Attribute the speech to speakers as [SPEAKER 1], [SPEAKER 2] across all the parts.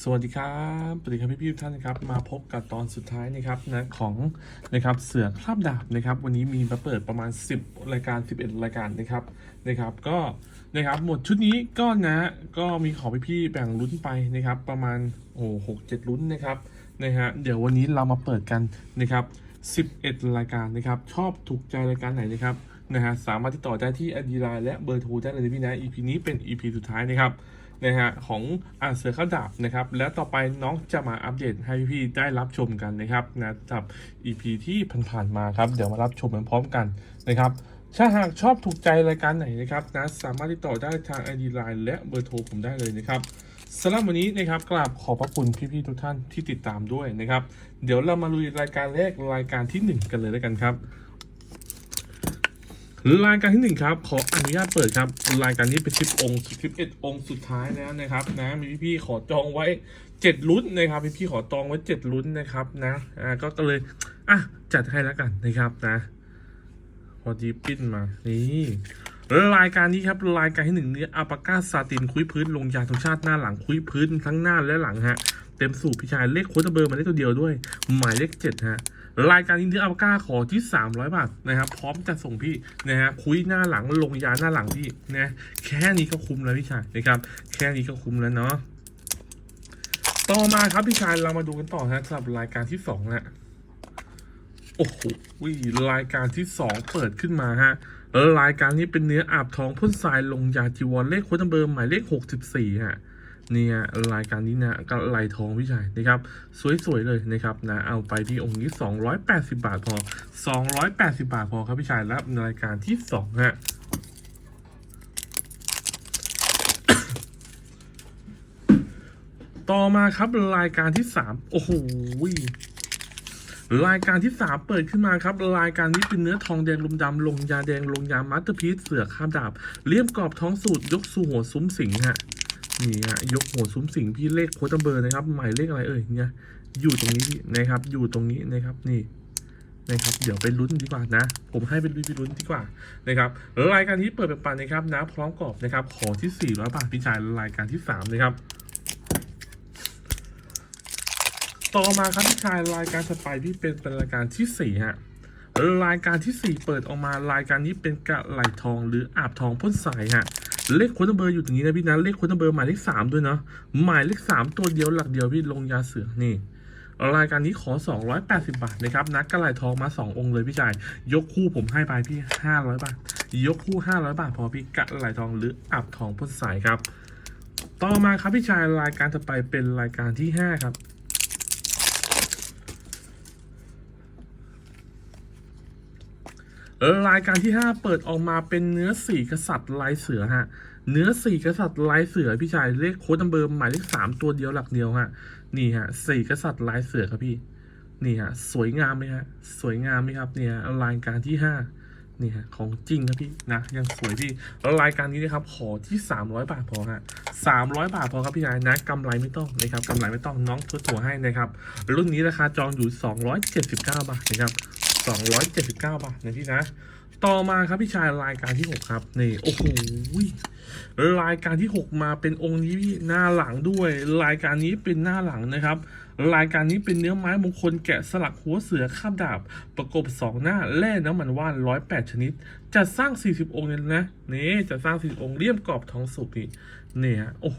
[SPEAKER 1] สวัสดีครับสวัสดีครับพี่พี่ๆทุกท่านนะครับ มาพบกับตอนสุดท้ายนะครับนะของนะครับเสือคราบดาบนะครับ วันนี้มีมาเปิดประมาณ 10 รายการ 11 รายการนะครับนะครับ ก็นะครับหมดชุดนี้ก็นะก็มีของพี่พี่ๆแบ่งลุ้นไปนะครับ ประมาณโอ้หกเจ็ดลุ้นนะครับนะฮะเดี๋ยววันนี้เรามาเปิดกันนะครับ 11 รายการนะครับ ชอบถูกใจรายการไหนนะครับนะฮะสามารถติดต่อได้ที่อดีไลน์และเบอร์โทรได้เลยพี่นะ EP นี้เป็น EP สุดท้ายนะครับ นะฮะของอ่าเสือข้าดาบนะครับ แล้วต่อไปน้องจะมาอัปเดตให้พี่ๆได้รับชมกันนะครับนะสำหรับ EP ที่ผ่านๆมาครับ เดี๋ยวมารับชมกันพร้อมกันนะครับถ้าหากชอบถูกใจรายการไหนนะครับนะสามารถติดต่อได้ทาง ID Line และเบอร์โทรผมได้เลยนะครับสำหรับวันนี้นะครับกราบขอบพระคุณพี่ๆทุกท่านที่ติดตามด้วยนะครับ เดี๋ยวเรามาลุยรายการแรกรายการที่หนึ่งกันเลยแล้วกันครับ รายการที่หนึ่งครับ ขออนุญาตเปิดครับ รายการนี้เป็นสิบองค์สิบเอ็ดองค์สุดท้ายแล้วนะครับนะมีพี่ๆขอจองไว้เจ็ดลุ้นนะครับ พี่ๆขอจองไว้เจ็ดลุ้นนะครับนะอ่าก็เลยอะจัดให้แล้วกันนะครับนะพอดีปิ้นมานี่รายการนี้ครับรายการที่หนึ่งเนี้ออัปากาซาตินคุยพื้นลงยาธงชาติหน้าหลังคุยพื้นทั้งหน้าและหลังฮะเต็มสูบพี่ชายเลขโค้ดเบอร์มาเลขตัวเดียวด้วย หมายเลขเจ็ดฮะ รายการนี้เนื้ออัลก้าขอที่ 300 บาทนะครับ พร้อมจะส่งพี่นะฮะคุยหน้าหลังลงยาหน้าหลังพี่นะแค่นี้ก็คุ้มแล้วพี่ชายนะครับ แค่นี้ก็คุ้มแล้วเนาะต่อมาครับพี่ชายเรามาดูกันต่อฮะสำหรับรายการที่สองฮะโอ้โหรายการที่สองเปิดขึ้นมาฮะรายการนี้เป็นเนื้ออาบทองพ่นทรายลงยาจีวรเลขโค้ดเบอร์หมายเลข 64ฮะ เนี่ยรายการนี้นะก็ไหลทองพี่ชายนะครับ สวยๆเลยนะครับนะเอาไปที่องค์นี้ 280 บาทพอ 280 บาทพอครับพี่ชายแล้วรายการที่2ฮะต่อมาครับรายการที่ 3 โอ้โหรายการที่3เปิดขึ้นมาครับ รายการนี้เป็นเนื้อทองแดงลมดำลงยาแดงลงยามาสเตอร์พีซเสือข้ามดาบเลี่ยมกรอบท้องสูตรยกสู่หัวซุ้มสิงห์ฮะ นี่ฮะยกหัวซุ้มสิงพี่เลขโค้ดเบอร์นะครับ หมายเลขอะไรเอ่ยเนี่ยอยู่ตรงนี้นะครับ อยู่ตรงนี้นะครับนี่นะครับเดี๋ยวไปลุ้นดีกว่านะ ผมให้เป็นลุ้นไปลุ้นดีกว่านะครับรายการนี้เปิดเป็นปันนะครับนะพร้อมกรอบนะครับ ขอที่ 400 บาทพี่ชายรายการที่ 3 นะครับ ต่อมาครับพี่ชายรายการสไปพี่เป็นเป็นรายการที่ 4 ฮะรายการที่ 4 เปิดออกมารายการนี้เป็นกระไหลทองหรืออาบทองพ่นสายฮะ เลขโค้ดเบอร์อยู่ตรงนี้นะพี่นะเลขโค้ดเบอร์หมายเลขสามด้วยเนาะหมายเลขสามตัวเดียวหลักเดียวพี่ลงยาเสือนี่รายการนี้ขอ 280 บาทนะครับนักกระไหลทองมา 2 องค์เลยพี่ชายยกคู่ผมให้ไปพี่ 500 บาท ยกคู่ 500 บาท พอพี่กระไหลทองหรืออาบทองพ่นสายครับ ต่อมาครับพี่ชายรายการต่อไปเป็นรายการที่ 5 ครับ รายการที่ 5 เปิดออกมาเป็นเนื้อสี่กษัตริย์ลายเสือฮะ เนื้อสี่กษัตริย์ลายเสือพี่ชายเลขโค้ดนัมเบอร์หมายเลขสามตัวเดียวหลักเดียวฮะ นี่ฮะสี่กษัตริย์ลายเสือครับพี่ นี่ฮะสวยงามไหมฮะ สวยงามไหมครับเนี่ยรายการที่ห้านี่ฮะของจริงครับพี่นะยังสวยพี่แล้วรายการนี้นะครับขอที่ 300 บาทพอฮะ300 บาทพอครับพี่ชายนะกำไรไม่ต้องนะครับกำไรไม่ต้องน้องทดตัวให้นะครับรุ่นนี้ราคาจองอยู่ 279 บาทนะครับ 279 บาทนะพี่นะ ต่อมาครับพี่ชายรายการที่ 6 ครับนี่โอ้โหรายการที่ 6 มาเป็นองค์นี้พี่หน้าหลังด้วย รายการนี้เป็นหน้าหลังนะครับ รายการนี้เป็นเนื้อไม้มงคลแกะสลักหัวเสือข้ามดาบ ประกบสองหน้าแร่น้ำมันว่าน 108 ชนิดจะสร้าง 40 องค์เลยนะนี่จะสร้าง 40 องค์เลี่ยมกรอบทองสุกพี่นี่ฮะโอ้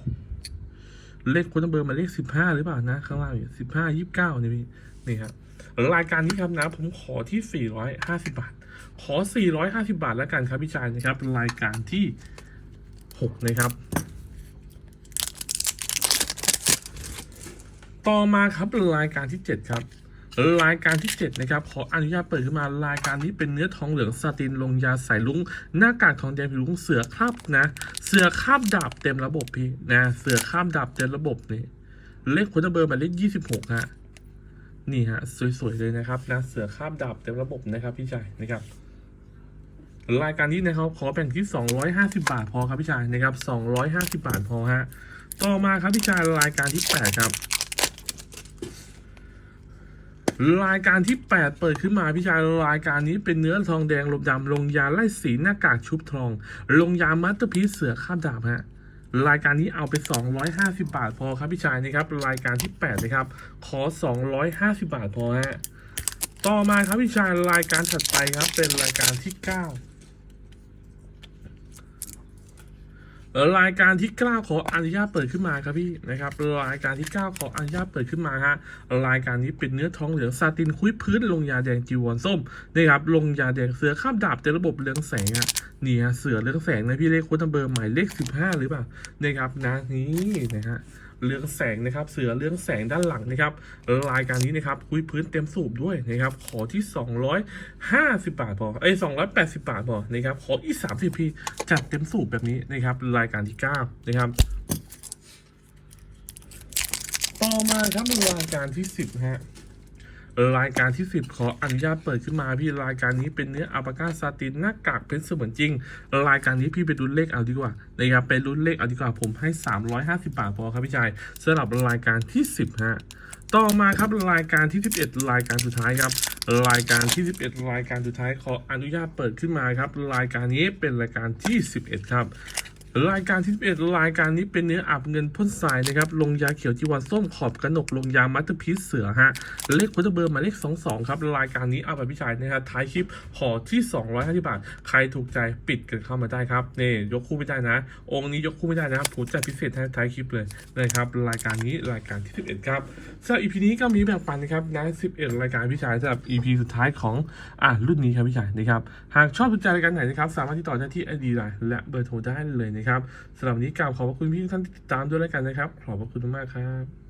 [SPEAKER 1] เลขคนเบอร์มาเลขสิบห้าหรือเปล่านะ ข้างล่างอยู่สิบเก้านี่พี่นี่ครับรายการนี้ครับนะ ผมขอที่สี่ร้อยห้าสิบาท ขอสี่ร้อยห้าสิบาทแล้วกันครับพี่ชายนะครับรายการที่หกนะครับ ต่อมาครับรายการที่เจ็ดครับ รายการที่ 7 นะครับ ขออนุญาตเปิดขึ้นมารายการนี้เป็นเนื้อทองเหลืองซาตินลงยาสายลุงหน้ากากทองแดงผิวลุงเสือคาบนะ เสือคาบดาบเต็มระบบพี่นะ เสือคาบดาบเต็มระบบนี่เลขคนเบอร์หมายเลข26ฮะนี่ฮะสวยๆเลยนะครับนะเสือคาบดาบเต็มระบบนะครับพี่ชายนะครับรายการนี้นะครับขอแบ่งที่ 250 บาทพอครับพี่ชายนะครับ250 บาทพอฮะต่อมาครับพี่ชายรายการที่ 8 ครับ รายการที่ 8 เปิดขึ้นมาพี่ชายรายการนี้เป็นเนื้อทองแดงลบดำลงยาไล่สีหน้ากากชุบทอง ลงยามัตเตอร์พีเสือข้ามดาบฮะรายการนี้เอาไป 250 บาทพอครับพี่ชายนะครับรายการที่ 8 นะครับ ขอ 250 บาทพอฮะต่อมาครับพี่ชายรายการถัดไปครับเป็นรายการที่ 9 เอ่อ รายการที่กล้าขออนุญาตเปิดขึ้นมาครับพี่นะครับรายการที่กล้าขออนุญาตเปิดขึ้นมาฮะรายการนี้เป็นเนื้อทองเหลืองซาตินคุยพื้นลงยาแดงจีวรส้มนะครับลงยาแดงเสือข้ามดาบเจอระบบเรืองแสงอะนี่ฮะเสือเรืองแสงนะพี่เลขโค้ดนัมเบอร์หมายเลข 15 หรือเปล่านะครับนะนี่นะฮะ เรืองแสงนะครับ เสือเรืองแสงด้านหลังนะครับรายการนี้นะครับคุยพื้นเต็มสูบด้วยนะครับขอที่ 250 บาทพอไอ้ย280 บาทพอนะครับขออีก 30พีจัดเต็มสูบแบบนี้นะครับรายการที่ 9 นะครับต่อมาครับรายการที่ 10ฮะ รายการที่ 10 ขออนุญาตเปิดขึ้นมาพี่รายการนี้เป็นเนื้ออัลปาก้าซาตินหน้ากากเป็นเสมือนจริง รายการนี้พี่ไปรุ่นเลขเอาดีกว่านะครับเป็นรุ่นเลขเอาดีกว่าผมให้ 350 บาทพอครับพี่ชายสำหรับรายการที่ 10ฮะต่อมาครับรายการที่ 11 รายการสุดท้ายครับรายการที่ 11 รายการสุดท้ายขออนุญาตเปิดขึ้นมาครับ รายการนี้เป็นรายการที่ 11 ครับ รายการที่11รายการนี้เป็นเนื้ออาบเงินพ่นทรายนะครับ ลงยาเขียวจีวรส้มขอบกระหนกลงยามัตเตอร์พีซเสือฮะ เลขโคตเบอร์หมายเลข 22 ครับ รายการนี้เอาไปพิจารณานะครับท้ายคลิปห่อที่ 250 บาท ใครถูกใจปิดกันเข้ามาได้ครับนี่ยกคู่ไม่ได้นะ องค์นี้ยกคู่ไม่ได้นะครับผมจัดพิเศษท้ายคลิปเลยนะครับ รายการนี้รายการที่ 11 ครับสำหรับ EP นี้ก็มีแบ่งปันนะครับนะ11 รายการพี่ชายสำหรับ EP สุดท้ายของอะรุ่นนี้ครับพี่ชายนะครับหากชอบสนใจรายการไหนนะครับสามารถติดต่อได้ที่ ID ไลน์และเบอร์โทรได้เลยนะครับสำหรับวันนี้กล่าวขอบพระคุณพี่ทุกท่านที่ติดตามด้วยแล้วกันนะครับ ขอบพระคุณมากครับ